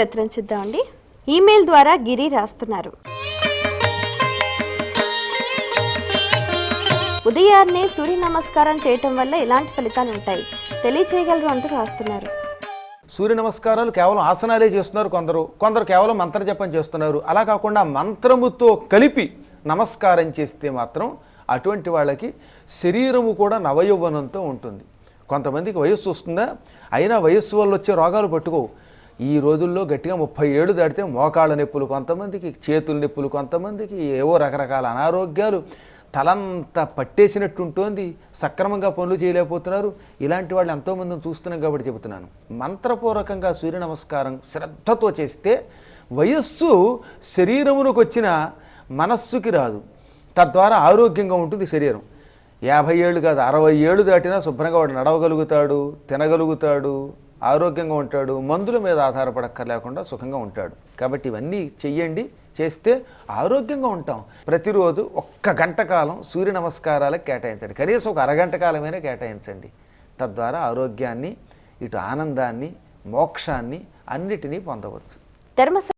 ఉత్తరం చూద్దామండి. ఈమెయిల్ ద్వారా గిరి రాస్తున్నారు. ఉదయాన్నే సూర్య నమస్కారం చేయటం వల్ల ఎలాంటి ఫలితాలు ఉంటాయి? తెలియచేయగలరు అంటూ రాస్తున్నారు. సూర్య నమస్కారాలు కేవలం ఆసనాలే చేస్తున్నారు కొందరు. కొందరు కేవలం మంత్ర జపం చేస్తున్నారు. అలా కాకుండా మంత్రముతో కలిపి నమస్కారం చేస్తే మాత్రం అటువంటి వాళ్ళకి శరీరము కూడా నవయౌవనంతో ఉంటుంది. కొంతమందికి వయస్సు వస్తుందా? అయినా వయస్సు వల్ల వచ్చే రోగాలు పట్టుకోవు. ఈ రోజుల్లో గట్టిగా ముప్పై ఏళ్ళు దాటితే మోకాళ్ళ నొప్పులు కొంతమందికి చేతుల నొప్పులు కొంతమందికి ఏవో రకరకాల అనారోగ్యాలు తలంతా పట్టేసినట్టు ఉంటుంది సక్రమంగా పనులు చేయలేకపోతున్నారు. ఇలాంటి వాళ్ళు ఎంతోమందిని చూస్తున్నాం కాబట్టి చెబుతున్నాను. మంత్రపూర్వకంగా సూర్య నమస్కారం శ్రద్ధతో చేస్తే వయస్సు శరీరమునకు వచ్చిన మనస్సుకి రాదు. తద్వారా ఆరోగ్యంగా ఉంటుంది శరీరం. యాభై ఏళ్ళు కాదు అరవై ఏళ్ళు దాటినా శుభ్రంగా వాడు నడవగలుగుతాడు తినగలుగుతాడు ఆరోగ్యంగా ఉంటాడు మందుల మీద ఆధారపడక్కర్లేకుండా సుఖంగా ఉంటాడు. కాబట్టి ఇవన్నీ చెయ్యండి చేస్తే ఆరోగ్యంగా ఉంటాం. ప్రతిరోజు ఒక్క గంట కాలం సూర్య నమస్కారాలకు కేటాయించండి. కనీసం ఒక అరగంట కాలమైనా కేటాయించండి. తద్వారా ఆరోగ్యాన్ని ఇటు ఆనందాన్ని మోక్షాన్ని అన్నిటినీ పొందవచ్చు. ధర్మ